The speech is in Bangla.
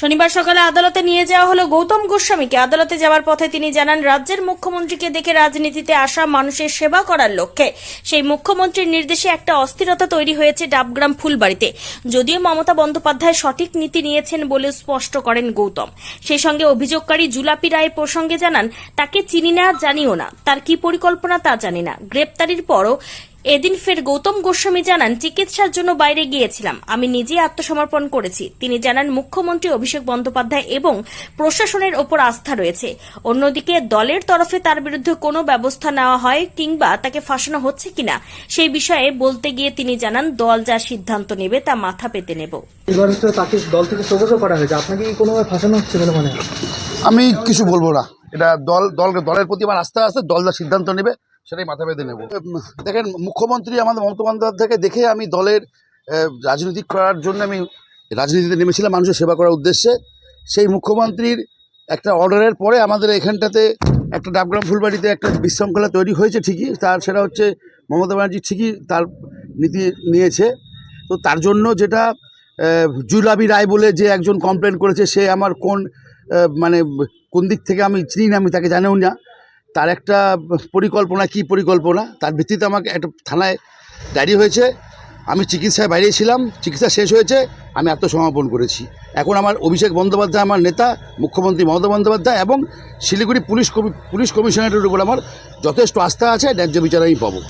শনিবার সকালে আদালতে নিয়ে যাওয়া হলো গৌতম গোস্বামীকে। আদালতে যাওয়ার পথে তিনি জানান, রাজ্যের মুখ্যমন্ত্রীকে দেখে রাজনীতিতে আসা মানুষের সেবা করার লক্ষ্যে। সেই মুখ্যমন্ত্রীর নির্দেশে একটা অস্থিরতা তৈরি হয়েছে ডাবগ্রাম ফুলবাড়িতে। যদিও মমতা বন্দ্যোপাধ্যায় সঠিক নীতি নিয়েছেন বলে স্পষ্ট করেন গৌতম। সেই সঙ্গে অভিযোগকারী জুলাপি রায়ের প্রসঙ্গে জানান, তাকে চিনি না, জানিও না। তার কি পরিকল্পনা তা জানি না। গ্রেপ্তারির পরও এদিন ফের গৌতম গোস্বামী জানান চিকিৎসার জন্য বাইরে গিয়েছিলাম। আমি নিজেই আত্মসমর্পণ করেছি। তিনি জানান মুখ্যমন্ত্রী অভিষেক বন্দ্যোপাধ্যায় এবং প্রশাসনের ওপর আস্থা রয়েছে। অন্যদিকে দলের তরফে তার বিরুদ্ধে কোনো ব্যবস্থা নেওয়া হয় কিংবা তাকে ফাঁসানো হচ্ছে কিনা সেই বিষয়ে বলতে গিয়ে তিনি জানান দল যা সিদ্ধান্ত নেবে তা মাথা পেতে নেব। এবার তাকে দল থেকে করা হয়েছে। আপনাকে কি কোনোভাবে ফাঁসানো হচ্ছে বলে মনে আমি কিছু বলব না। এটা দল দল দলের প্রতি আমার আস্থা আছে দল যা সিদ্ধান্ত নেবে সেটাই মাথা বেঁধে নেব। দেখেন, মুখ্যমন্ত্রী আমাদের মমতা বন্দ্যোপাধ্যায়কে দেখে আমি দলের রাজনীতি করার জন্য আমি রাজনীতিতে নেমেছিলাম, মানুষের সেবা করার উদ্দেশ্যে। সেই মুখ্যমন্ত্রীর একটা অর্ডারের পরে আমাদের এখানটাতে একটা ডাবগ্রাম ফুলবাড়িতে একটা বিশৃঙ্খলা তৈরি হয়েছে ঠিকই, তার সেটা হচ্ছে মমতা ব্যানার্জি ঠিকই তার নীতি নিয়েছে। তো তার জন্য যেটা জুলাবি রায় বলে যে একজন কমপ্লেন করেছে, সে আমার কোন মানে কোন দিক থেকে আমি চিনি না, আমি তাকে জানেও না। তার একটা পরিকল্পনা, কি পরিকল্পনা? তার ভিত্তিতে আমাকে একটা থানায় ডায়েরি হয়েছে। আমি চিকিৎসায় বাইরে ছিলাম, চিকিৎসা শেষ হয়েছে, আমি আত্মসমর্পণ করেছি। এখন আমার অভিষেক বন্দ্যোপাধ্যায় আমার নেতা, মুখ্যমন্ত্রী মমতা বন্দ্যোপাধ্যায় এবং শিলিগুড়ি পুলিশ পুলিশ কমিশনারের উপর আমার যথেষ্ট আস্থা আছে, ন্যায্য বিচার আমি পাবো।